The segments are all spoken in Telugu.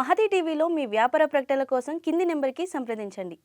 మహతి టీవీలో మీ వ్యాపార ప్రకటనల కోసం కింది నెంబర్కి సంప్రదించండి.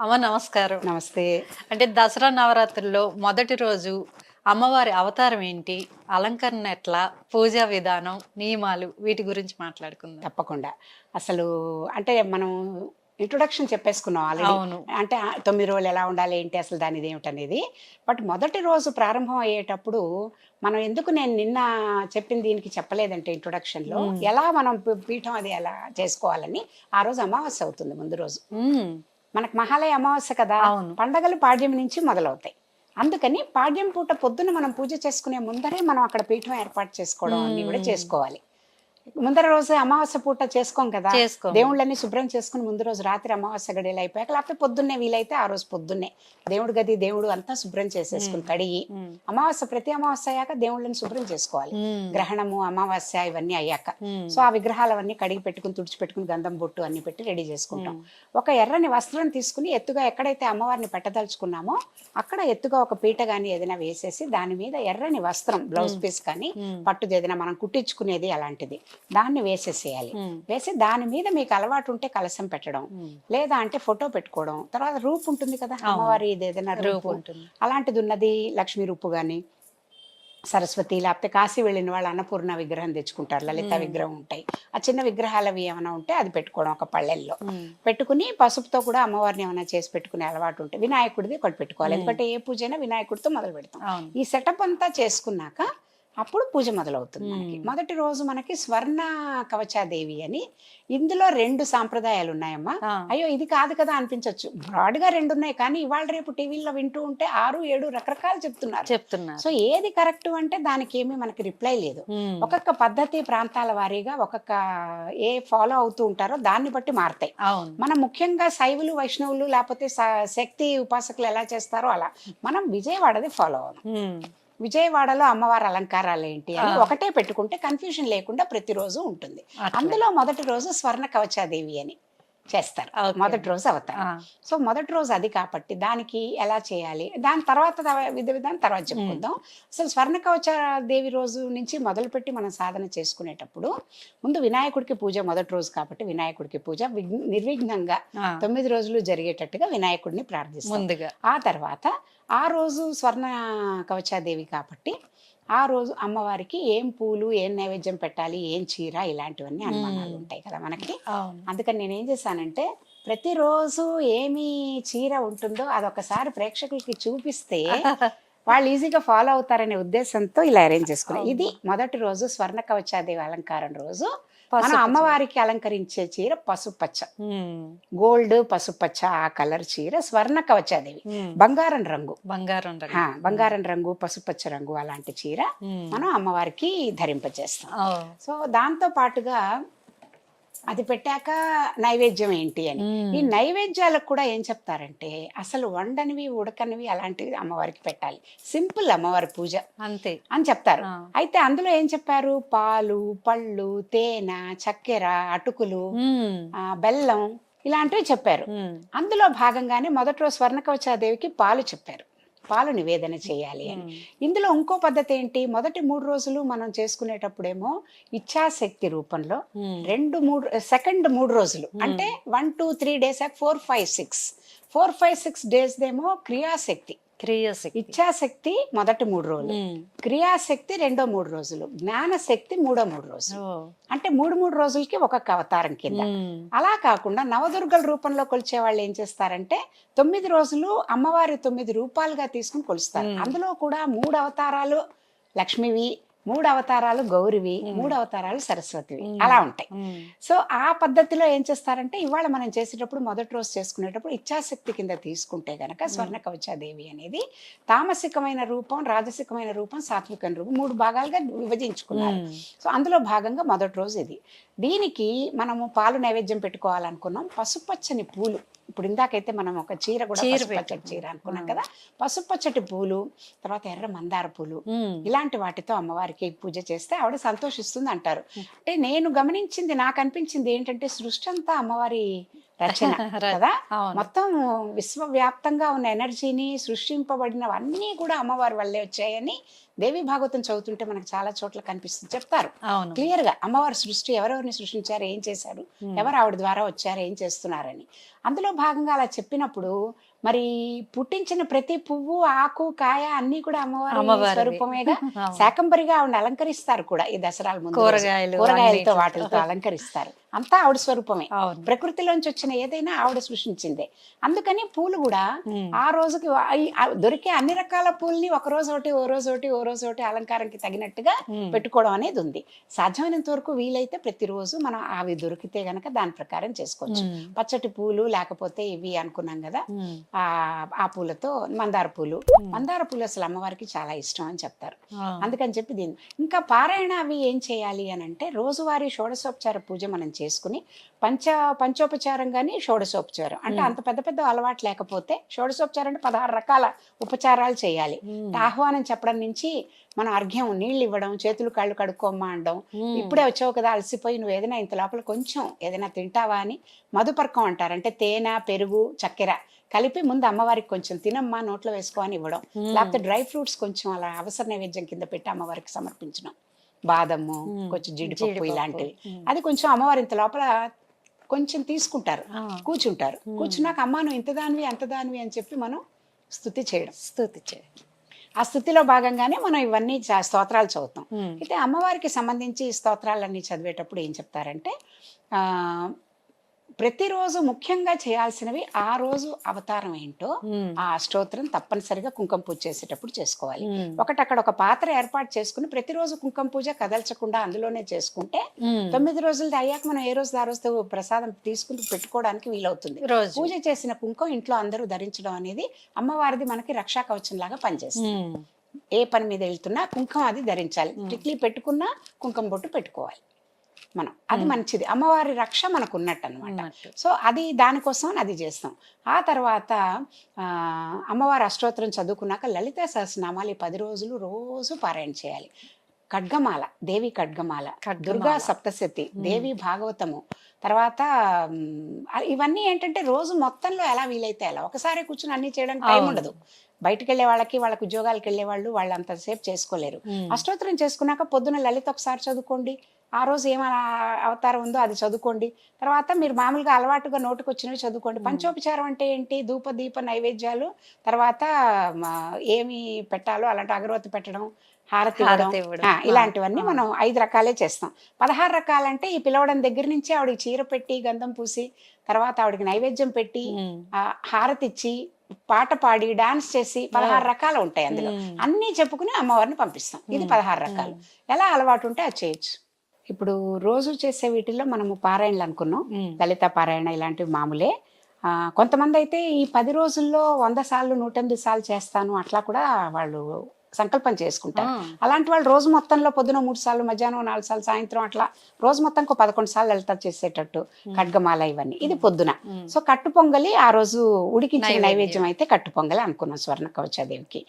అమ్మ నమస్కారం. నమస్తే. అంటే దసరా నవరాత్రుల్లో మొదటి రోజు అమ్మవారి అవతారం ఏంటి? అలంకరణ ఎట్లా? పూజా విధానం నియమాలు వీటి గురించి మాట్లాడుకుందాం. తప్పకుండా. అసలు అంటే మనం ఇంట్రొడక్షన్ చెప్పేసుకున్నాం ఆల్రెడీ అంటే తొమ్మిది రోజులు ఎలా ఉండాలి ఏంటి అసలు దాని ఏమిటనేది. బట్ మొదటి రోజు ప్రారంభం అయ్యేటప్పుడు మనం ఎందుకు నేను నిన్న చెప్పిన దీనికి చెప్పలేదంటే ఇంట్రొడక్షన్లో మ్మ్. ఎలా మనం పీఠం అది ఎలా చేసుకోవాలని ఆ రోజు అమావాస్య అవుతుంది ముందు రోజు. మనకు మహాలయ అమావాస్య కదా పండగలు పాడ్యం నుంచి మొదలవుతాయి. అందుకని పాడ్యం పూట పొద్దున మనం పూజ చేసుకునే ముందరే మనం అక్కడ పీఠం ఏర్పాటు చేసుకోవడం అన్ని కూడా. చేసుకోవాలి. ముందర రోజు అమావాస్య పూట చేసుకోం కదా దేవుళ్ళని శుభ్రం చేసుకుని ముందు రోజు రాత్రి అమావాస్య గడియలు అయిపోయాక లేకపోతే పొద్దున్నే వీలైతే ఆ రోజు పొద్దున్నే దేవుడి గది దేవుడు అంతా శుభ్రం చేసేసుకుని. కడిగి. అమావాస్య ప్రతి అమావాస్య అయ్యాక దేవుళ్ళని శుభ్రం చేసుకోవాలి. గ్రహణము అమావాస్య ఇవన్నీ అయ్యాక. సో ఆ విగ్రహాలు అవన్నీ కడిగి పెట్టుకుని తుడిచి పెట్టుకుని గంధం బొట్టు అన్ని పెట్టి రెడీ చేసుకుంటాం. ఒక ఎర్రని వస్త్రం తీసుకుని ఎత్తుగా ఎక్కడైతే అమ్మవారిని పెట్టదలుచుకున్నామో అక్కడ ఎత్తుగా ఒక పీట కానీ ఏదైనా వేసేసి దాని మీద ఎర్రని వస్త్రం బ్లౌజ్. పీస్ కానీ. పట్టుది ఏదైనా మనం కుట్టించుకునేది అలాంటిది దాన్ని వేసేసేయాలి. వేసి దాని మీద మీకు అలవాటు ఉంటే కలసం పెట్టడం. లేదా అంటే ఫోటో పెట్టుకోవడం తర్వాత రూపు ఉంటుంది కదా. అమ్మవారి ఇది ఏదైనా రూపు ఉంటుంది అలాంటిది ఉన్నది లక్ష్మీ రూపు కానీ సరస్వతి లేకపోతే కాశీ వెళ్ళిన వాళ్ళు అన్నపూర్ణ విగ్రహం తెచ్చుకుంటారు లలిత. విగ్రహం ఉంటాయి ఆ చిన్న విగ్రహాలవి ఏమైనా ఉంటే అది పెట్టుకోవడం ఒక పళ్ళెల్లో. పెట్టుకుని పసుపుతో కూడా అమ్మవారిని ఏమైనా చేసి పెట్టుకునే అలవాటు ఉంటే వినాయకుడిది ఒకటి పెట్టుకోవాలి. ఎందుకంటే ఏ పూజ అయినా వినాయకుడితో మొదలు పెడతాం ఈ సెటప్ అంతా చేసుకున్నాక అప్పుడు పూజ మొదలవుతుంది మనకి. మొదటి రోజు మనకి స్వర్ణ కవచాదేవి అని ఇందులో రెండు సాంప్రదాయాలు ఉన్నాయమ్మా. అయ్యో ఇది కాదు కదా అనిపించవచ్చు బ్రాడ్గా రెండు ఉన్నాయి కానీ ఇవాళ రేపు టీవీలో వింటూ ఉంటే ఆరు ఏడు రకరకాలు చెప్తున్నారు. చెప్తున్నారు. సో ఏది కరెక్ట్ అంటే దానికి ఏమీ మనకి రిప్లై లేదు. ఒక్కొక్క పద్ధతి ప్రాంతాల వారీగా ఒక్కొక్క ఏ ఫాలో అవుతూ ఉంటారో దాన్ని బట్టి మారతాయి. మనం ముఖ్యంగా శైవులు వైష్ణవులు లేకపోతే శక్తి ఉపాసకులు ఎలా చేస్తారో అలా. మనం విజయవాడది ఫాలో మ్మ్. విజయవాడలో అమ్మవారి అలంకారాలు ఏంటి అని. ఒకటే పెట్టుకుంటే కన్ఫ్యూజన్ లేకుండా ప్రతిరోజు ఉంటుంది. అందులో మొదటి రోజు స్వర్ణ కవచాదేవి అని చేస్తారు. మొదటి రోజు అవుతారు. సో మొదటి రోజు అది కాబట్టి దానికి ఎలా చేయాలి? దాని తర్వాత విధి విధానం తర్వాత చెప్పుకుందాం. అసలు స్వర్ణ కవచ దేవి రోజు నుంచి మొదలుపెట్టి మనం సాధన చేసుకునేటప్పుడు ముందు వినాయకుడికి పూజ మొదటి రోజు కాబట్టి వినాయకుడికి పూజ విఘ్- నిర్విఘ్నంగా. తొమ్మిది రోజులు జరిగేటట్టుగా వినాయకుడిని ప్రార్థిస్తాం. ముందుగా. ఆ తర్వాత ఆ రోజు స్వర్ణ కవచాదేవి కాబట్టి ఆ రోజు అమ్మవారికి ఏం పూలు ఏం నైవేద్యం పెట్టాలి ఏం చీర ఇలాంటివన్నీ అనుమానాలు. ఉంటాయి కదా మనకి. అందుకని నేను ఏం చేశానంటే ప్రతిరోజు ఏమి చీర ఉంటుందో అదొకసారి ప్రేక్షకులకి చూపిస్తే వాళ్ళు ఈజీగా ఫాలో అవుతారనే ఉద్దేశంతో ఇలా అరేంజ్ చేసుకున్నాను ఇది మొదటి రోజు స్వర్ణ కవచాదేవి అలంకారం రోజు. మనం అమ్మవారికి అలంకరించే చీర పసుపచ్చ. గోల్డ్ పసుపచ్చ ఆ కలర్ చీర స్వర్ణ కవచాదేవి. బంగారం రంగు బంగారం రంగు. బంగారం రంగు పసుపచ్చ రంగు అలాంటి చీర. మనం అమ్మవారికి ధరింపజేస్తాం. సో దాంతో పాటుగా అది పెట్టాక నైవేద్యం ఏంటి అని. ఈ నైవేద్యాలకు కూడా ఏం చెప్తారంటే అసలు వండనివి ఉడకనివి అలాంటివి అమ్మవారికి పెట్టాలి. సింపుల్ అమ్మవారి పూజ అంతే. అని చెప్తారు. అయితే అందులో ఏం చెప్పారు? పాలు పళ్ళు తేనె చక్కెర అటుకులు బెల్లం ఇలాంటివి చెప్పారు. అందులో భాగంగానే మొదటి రోజు స్వర్ణకవచాదేవికి పాలు చెప్పారు. పాలు నివేదన చేయాలి అని. ఇందులో ఇంకో పద్ధతి ఏంటి? మొదటి మూడు రోజులు మనం చేసుకునేటప్పుడేమో ఇచ్ఛాశక్తి రూపంలో. రెండు మూడు సెకండ్ మూడు రోజులు. అంటే one two three days four five six. Four five six days దేమో క్రియాశక్తి. క్రియాశక్తి ఇచ్ఛాశక్తి మొదటి మూడు రోజులు. క్రియాశక్తి రెండో మూడు రోజులు జ్ఞానశక్తి మూడో మూడు రోజులు. అంటే మూడు మూడు రోజులకి ఒక్కొక్క అవతారం కింద. అలా కాకుండా నవదుర్గల రూపంలో కొలిచే వాళ్ళు ఏం చేస్తారంటే తొమ్మిది రోజులు అమ్మవారి తొమ్మిది రూపాలుగా తీసుకుని కొలుస్తారు. అందులో కూడా మూడు అవతారాలు లక్ష్మివి మూడు అవతారాలు గౌరివి. మూడు అవతారాలు సరస్వతివి. అలా ఉంటాయి. సో ఆ పద్ధతిలో ఏం చేస్తారంటే ఇవాళ మనం చేసేటప్పుడు మొదటి రోజు చేసుకునేటప్పుడు ఇచ్ఛాశక్తి కింద తీసుకుంటే గనక స్వర్ణ కవచాదేవి అనేది తామసికమైన రూపం రాజసికమైన రూపం సాత్వికమైన రూపం మూడు భాగాలుగా విభజించుకున్నారు. సో అందులో భాగంగా మొదటి రోజు ఇది దీనికి మనము పాలు నైవేద్యం పెట్టుకోవాలనుకున్నాం. పసుపచ్చని పూలు. ఇప్పుడు ఇందాకైతే మనం ఒక చీర కూడా పెట్టుకున్నాం. చీర అనుకున్నాం. కదా. పసుపచ్చటి పూలు తర్వాత ఎర్ర మందార పూలు. ఇలాంటి వాటితో అమ్మవారికి పూజ చేస్తే ఆవిడ సంతోషిస్తుంది అంటారు. అంటే నేను గమనించింది నాకు అనిపించింది ఏంటంటే సృష్టి అంతా అమ్మవారి రచన కదా. మొత్తం విశ్వవ్యాప్తంగా ఉన్న ఎనర్జీని సృష్టింపబడినవన్నీ కూడా అమ్మవారి వల్లే వచ్చాయని దేవి భాగవతం చదువుతుంటే మనకు చాలా చోట్ల కనిపిస్తుంది చెప్తారు క్లియర్గా అమ్మవారి సృష్టి ఎవరెవరిని సృష్టించారు ఏం చేశారు. ఎవరు ఆవిడ ద్వారా వచ్చారు ఏం చేస్తున్నారని అందులో భాగంగా అలా చెప్పినప్పుడు మరి పుట్టించిన ప్రతి పువ్వు ఆకు కాయ అన్ని కూడా అమ్మవారి. స్వరూపమేగా. శాకంబరిగా ఆవిడ అలంకరిస్తారు కూడా ఈ దసరాల ముందు. కూరగాయలు కూరగాయలతో. వాటితో అలంకరిస్తారు అంతా ఆవిడ స్వరూపమే ప్రకృతిలోంచి వచ్చిన ఏదైనా ఆవిడ సృష్టించిందే అందుకని పూలు కూడా. ఆ రోజుకి దొరికే అన్ని రకాల పూల్ని ఒక రోజు ఒకటి ఓ రోజు ఒకటి ఓ రోజు ఒకటి అలంకారంకి తగినట్టుగా. పెట్టుకోవడం అనేది ఉంది సాధ్యమైనంత వరకు వీలైతే ప్రతిరోజు మనం అవి దొరికితే గనక దాని ప్రకారం చేసుకోవచ్చు. పచ్చటి పూలు లేకపోతే ఇవి అనుకున్నాం కదా. ఆ ఆ పూలతో మందార పూలు. మందార పూలు అసలు అమ్మవారికి చాలా ఇష్టం అని చెప్తారు. అందుకని చెప్పి దీన్ని ఇంకా పారాయణ అవి ఏం చేయాలి అని అంటే రోజువారీ షోడశోపచార పూజ మనం చేసుకుని పంచ పంచోపచారం కానీ షోడశోపచారం అంటే. అంత పెద్ద పెద్ద అలవాటు లేకపోతే షోడశోపచారం అంటే పదహారు రకాల ఉపచారాలు చేయాలి. ఆహ్వానం చెప్పడం నుంచి మనం అర్ఘ్యం నీళ్ళు ఇవ్వడం చేతులు కాళ్ళు కడుక్కోమ్మా అనడం. ఇప్పుడే వచ్చావు కదా అలసిపోయి నువ్వు ఏదైనా ఇంత లోపల కొంచెం ఏదైనా తింటావా అని మధుపర్కం అంటారు అంటే తేనె పెరుగు చక్కెర కలిపి ముందు అమ్మవారికి కొంచెం తినమ్మా నోట్లో వేసుకో అని ఇవ్వడం. లేకపోతే డ్రై ఫ్రూట్స్ కొంచెం అలా అవసర నైవేద్యం కింద పెట్టి అమ్మవారికి సమర్పించడం బాదము. కొంచెం జీడిపప్పు. ఇలాంటివి. అది కొంచెం అమ్మవారి ఇంత లోపల కొంచెం తీసుకుంటారు. కూర్చుంటారు. కూర్చున్నాక అమ్మా నువ్వు ఇంత దానివి అంత దానివి అని చెప్పి మనం స్థుతి చేయడం స్తుతి చేయి. ఆ స్థుతిలో భాగంగానే మనం ఇవన్నీ స్తోత్రాలు చదువుతాం. అయితే అమ్మవారికి సంబంధించి స్తోత్రాలన్నీ చదివేటప్పుడు ఏం చెప్తారంటే ప్రతిరోజు ముఖ్యంగా చేయాల్సినవి ఆ రోజు అవతారం ఏంటో. ఆ స్తోత్రం తప్పనిసరిగా కుంకుమ పూజ చేసేటప్పుడు చేసుకోవాలి. ఒకటి అక్కడ ఒక పాత్ర ఏర్పాటు చేసుకుని ప్రతిరోజు కుంకుమ పూజ కదల్చకుండా అందులోనే చేసుకుంటే. తొమ్మిది రోజులది అయ్యాక మనం ఏ రోజు ఆ రోజు ప్రసాదం తీసుకుని పెట్టుకోవడానికి వీలవుతుంది రోజు పూజ చేసిన కుంకుమ ఇంట్లో అందరూ ధరించడం అనేది అమ్మవారిది మనకి రక్షా కవచం లాగా పనిచేస్తుంది. ఏ పని మీద వెళ్తున్నా కుంకుమ అది ధరించాలి టిక్లీ పెట్టుకున్నా కుంకుమ బొట్టు పెట్టుకోవాలి మనం. అది మంచిది. అమ్మవారి రక్ష మనకు ఉన్నట్టు. అనమాట. సో అది దానికోసం అది చేస్తాం. ఆ తర్వాత అమ్మవారి అష్టోత్తరం చదువుకున్నాక లలిత సహస్రనామాలు ఈ పది రోజులు రోజు పారాయణ చేయాలి. ఖడ్గమాల దేవి ఖడ్గమాల. దుర్గా సప్తశతి దేవి భాగవతము. తర్వాత ఇవన్నీ ఏంటంటే రోజు మొత్తంలో ఎలా వీలైతే అలా. ఒకసారి కూర్చుని అన్ని చేయడానికి టైం. ఉండదు బయటికి వెళ్ళే వాళ్ళకి వాళ్ళకి ఉద్యోగాలకు వెళ్ళే వాళ్ళు వాళ్ళు అంతసేపు చేసుకోలేరు. అష్టోత్తరం చేసుకున్నాక పొద్దున లలిత ఒకసారి చదువుకోండి. ఆ రోజు ఏం ఆ- అవతారం ఉందో అది చదువుకోండి. తర్వాత మీరు మామూలుగా అలవాటుగా నోటుకు వచ్చినవి చదువుకోండి పంచోపచారం అంటే ఏంటి? ధూప దీప నైవేద్యాలు. తర్వాత ఏమి పెట్టాలో అలాంటి అగరవత్తి పెట్టడం హారతి ఇలాంటివన్నీ. మనం ఐదు రకాలే చేస్తాం. పదహారు రకాలంటే ఈ పిలవడం దగ్గర నుంచి ఆవిడకి చీర పెట్టి గంధం పూసి తర్వాత ఆవిడకి నైవేద్యం పెట్టి ఉమ్. ఆ, హారతి ఇచ్చి పాట పాడి డాన్స్ చేసి పదహారు రకాలు ఉంటాయి అందులో. మ్మ్. అన్నీ చెప్పుకుని అమ్మవారిని పంపిస్తాం. ఇది మ్మ్. పదహారు రకాలు. ఎలా అలవాటు ఉంటే అది చేయొచ్చు. ఇప్పుడు రోజు చేసే వీటిల్లో మనము పారాయణలు అనుకున్నాం. లలిత పారాయణ ఇలాంటివి మామూలే. ఆ, కొంతమంది అయితే ఈ పది రోజుల్లో వంద సార్లు నూట ఎనిమిది సార్లు చేస్తాను. అట్లా కూడా వాళ్ళు సంకల్పం చేసుకుంటారు. అలాంటి వాళ్ళు రోజు మొత్తంలో పొద్దున మూడు సార్లు మధ్యాహ్నం నాలుగు సార్లు సాయంత్రం అట్లా రోజు మొత్తం పదకొండు సార్లు లలిత చేసేటట్టు ఖడ్గమాల ఇవన్నీ ఇది పొద్దున. సో కట్టు పొంగలి ఆ రోజు ఉడికించిన నైవేద్యం. అయితే కట్టు పొంగలి అనుకున్నాం స్వర్ణ కవచాదేవికి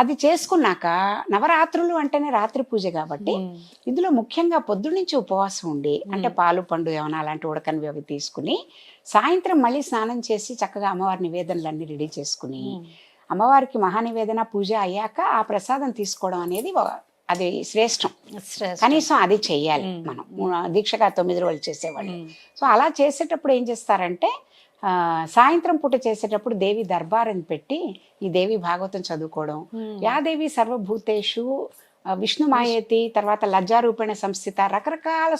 అది చేసుకున్నాక నవరాత్రులు అంటేనే రాత్రి పూజ కాబట్టి. ఇందులో ముఖ్యంగా పొద్దు నుంచి ఉపవాసం ఉండి అంటే పాలు పండు ఏమైనా అలాంటి ఉడకనివి అవి తీసుకుని సాయంత్రం మళ్ళీ స్నానం చేసి చక్కగా అమ్మవారి నివేదనలన్నీ రెడీ చేసుకుని. అమ్మవారికి మహానివేదన పూజ అయ్యాక ఆ ప్రసాదం తీసుకోవడం అనేది అది శ్రేష్టం. కనీసం అది చెయ్యాలి. మనం దీక్షగా తొమ్మిది రోజులు చేసేవాళ్ళు. సో అలా చేసేటప్పుడు ఏం చేస్తారంటే సాయంత్రం పూట చేసేటప్పుడు దేవి దర్బార్ పెట్టి ఈ దేవి భాగవతం చదువుకోవడం. యాదేవి సర్వభూతేషు విష్ణు మాయేతి తర్వాత లజ్జారూపేణ సంస్థిత రకరకాల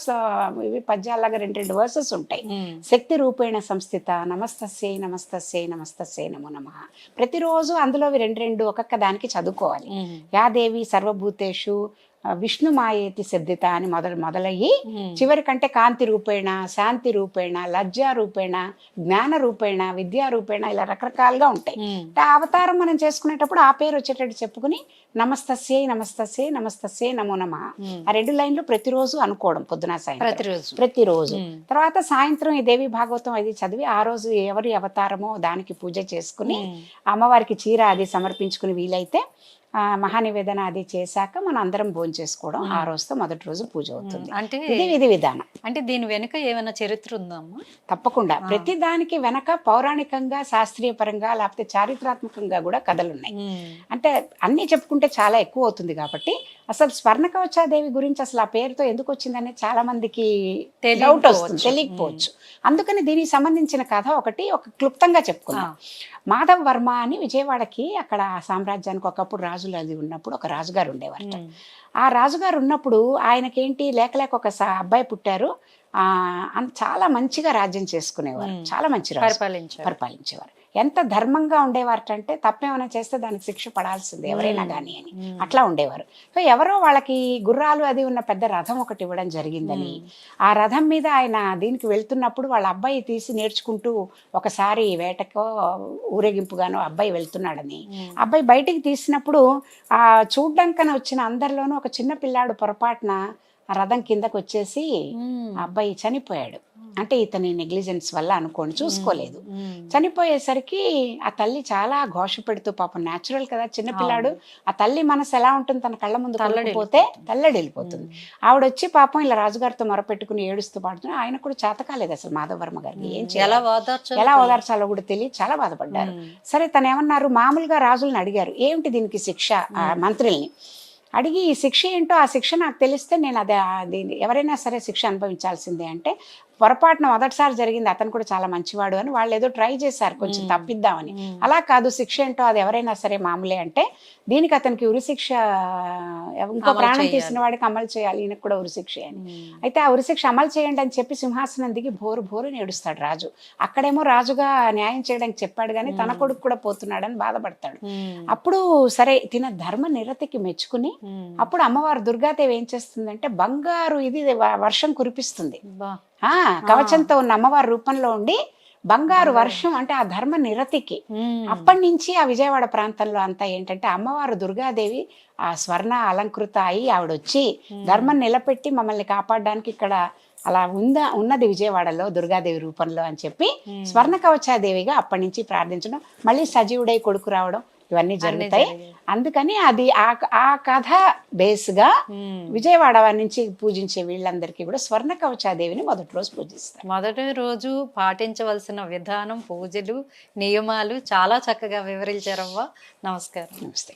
ఇవి పద్యాలాగా రెండు రెండు వర్సెస్ ఉంటాయి. శక్తి రూపేణ సంస్థిత నమస్తస్యై నమస్తస్యై నమస్తస్యై నమో నమ ప్రతిరోజు అందులో రెండు రెండు ఒక్కొక్క దానికి చదువుకోవాలి. యాదేవి సర్వభూతేషు విష్ణు మాయేతి శబ్దిత అని మొదలు మొదలయ్యి. చివరికంటే కాంతి రూపేణ శాంతి రూపేణ లజ్జా రూపేణ జ్ఞాన రూపేణ విద్యా రూపేణ ఇలా రకరకాలుగా ఉంటాయి ఆ అవతారం మనం చేసుకునేటప్పుడు ఆ పేరు వచ్చేటట్టు చెప్పుకుని నమస్తస్యై నమస్తస్యై నమస్తస్యై నమో నమ. ఆ రెండు లైన్లు ప్రతిరోజు అనుకోవడం పొద్దున సాయంత్రం ప్రతిరోజు ప్రతిరోజు. తర్వాత సాయంత్రం ఈ దేవి భాగవతం అది చదివి ఆ రోజు ఎవరి అవతారమో దానికి పూజ చేసుకుని. అమ్మవారికి చీర అది సమర్పించుకుని వీలైతే మహానివేదన అది చేశాక మనం అందరం భోజనం చేసుకోవడం. ఆ రోజుతో మొదటి రోజు పూజ అవుతుంది. అంటే ఇది విధి విధానం. అంటే దీని వెనుక ఏమైనా చరిత్ర ఉందమ్మా తప్పకుండా. ప్రతి దానికి వెనక పౌరాణికంగా శాస్త్రీయ పరంగా లేకపోతే చారిత్రాత్మకంగా కూడా కథలు ఉన్నాయి. అంటే అన్నీ చెప్పుకుంటే చాలా ఎక్కువ అవుతుంది కాబట్టి అసలు స్వర్ణ కవచాదేవి గురించి అసలు ఆ పేరుతో ఎందుకు వచ్చిందనే చాలా మందికి డౌట్ వస్తుంది. తెలియకపోవచ్చు. అందుకని దీనికి సంబంధించిన కథ ఒకటి ఒక క్లుప్తంగా చెప్పుకున్నాం మాధవ్ వర్మ అని విజయవాడకి అక్కడ సామ్రాజ్యానికి ఒకప్పుడు రాజులు అది ఉన్నప్పుడు ఒక రాజుగారు ఉండేవారట. ఆ రాజుగారు ఉన్నప్పుడు ఆయనకేంటి లేక లేక ఒక అబ్బాయి పుట్టారు. చాలా మంచిగా రాజ్యం చేసుకునేవారు. చాలా మంచి పరిపాలించేవారు. ఎంత ధర్మంగా ఉండేవారట అంటే తప్పేమైనా చేస్తే దానికి శిక్ష పడాల్సిందే ఎవరైనా కానీ అని. అట్లా ఉండేవారు. సో ఎవరో వాళ్ళకి గుర్రాలు అది ఉన్న పెద్ద రథం ఒకటి ఇవ్వడం జరిగిందని. ఆ రథం మీద ఆయన దీనికి వెళ్తున్నప్పుడు వాళ్ళ అబ్బాయి తీసి నేర్చుకుంటూ ఒకసారి వేటకో ఊరేగింపుగానో అబ్బాయి వెళ్తున్నాడని. అబ్బాయి బయటికి తీసినప్పుడు ఆ చూడ్డానికని వచ్చిన అందరిలోనూ ఒక చిన్న పిల్లాడు పొరపాటున ఆ రథం కిందకు వచ్చేసి అబ్బాయి చనిపోయాడు. అంటే ఇతని నెగ్లిజెన్స్ వల్ల అనుకోండి చూసుకోలేదు. చనిపోయేసరికి ఆ తల్లి చాలా ఘోష పెడుతూ పాపం న్యాచురల్ కదా చిన్నపిల్లాడు ఆ తల్లి మనసు ఎలా ఉంటుంది? తన కళ్ళ ముందు పోతే తల్లడి వెళ్ళిపోతుంది ఆవిడ వచ్చి పాపం ఇలా రాజుగారితో మొరపెట్టుకుని ఏడుస్తూ పాడుతున్నా ఆయన కూడా చేత కాలేదు అసలు మాధవవర్మ గారికి. ఏం ఎలా ఎలా ఓదార్చాలో కూడా తెలియదు చాలా బాధపడ్డారు. సరే తను ఏమన్నారు మామూలుగా రాజుల్ని అడిగారు ఏమిటి దీనికి శిక్ష? ఆ మంత్రుల్ని. అడిగి ఈ శిక్ష ఏంటో ఆ శిక్ష నాకు తెలిస్తే నేను అది అది ఎవరైనా సరే శిక్ష అనుభవించాల్సిందే అంటే పొరపాటున మొదటిసారి జరిగింది అతను కూడా చాలా మంచివాడు అని వాళ్ళు ఏదో ట్రై చేశారు కొంచెం తప్పిద్దామని. అలా కాదు శిక్ష ఏంటో అది ఎవరైనా సరే మామూలే అంటే దీనికి అతనికి ఉరిశిక్ష ఇంకో ప్రాణం. తీసిన వాడికి అమలు చేయాలి ఈయనకు కూడా ఉరిశిక్ష అని. అయితే ఆ ఉరిశిక్ష అమలు చేయండి అని చెప్పి సింహాసనం దిగి భోరు భోరు ఏడుస్తాడు రాజు అక్కడేమో రాజుగా న్యాయం చేయడానికి చెప్పాడు కానీ తన కొడుకు కూడా పోతున్నాడని బాధపడతాడు. అప్పుడు సరే తిన ధర్మ నిరతికి మెచ్చుకుని. అప్పుడు అమ్మవారు దుర్గాదేవి ఏం చేస్తుందంటే బంగారు ఇది వర్షం కురిపిస్తుంది కవచంతో ఉన్న అమ్మవారి రూపంలో ఉండి బంగారు వర్షం అంటే ఆ ధర్మ నిరతికి. అప్పటి నుంచి ఆ విజయవాడ ప్రాంతంలో అంతా ఏంటంటే అమ్మవారు దుర్గాదేవి ఆ స్వర్ణ అలంకృత అయి ఆవిడ వచ్చి ధర్మం నిలబెట్టి మమ్మల్ని కాపాడడానికి ఇక్కడ అలా ఉందా ఉన్నది విజయవాడలో దుర్గాదేవి రూపంలో అని చెప్పి స్వర్ణ కవచాదేవిగా అప్పటి నుంచి ప్రార్థించడం మళ్ళీ సజీవుడై కొడుకు రావడం ఇవన్నీ జరుగుతాయి. అందుకని అది ఆ ఆ కథ బేస్గా మ్మ్. విజయవాడ నుంచి పూజించే వీళ్ళందరికీ కూడా స్వర్ణ కవచాదేవిని మొదటి రోజు పూజిస్తారు మొదటి రోజు పాటించవలసిన విధానం పూజలు నియమాలు చాలా చక్కగా వివరించారవ్వ. నమస్కారం. నమస్తే.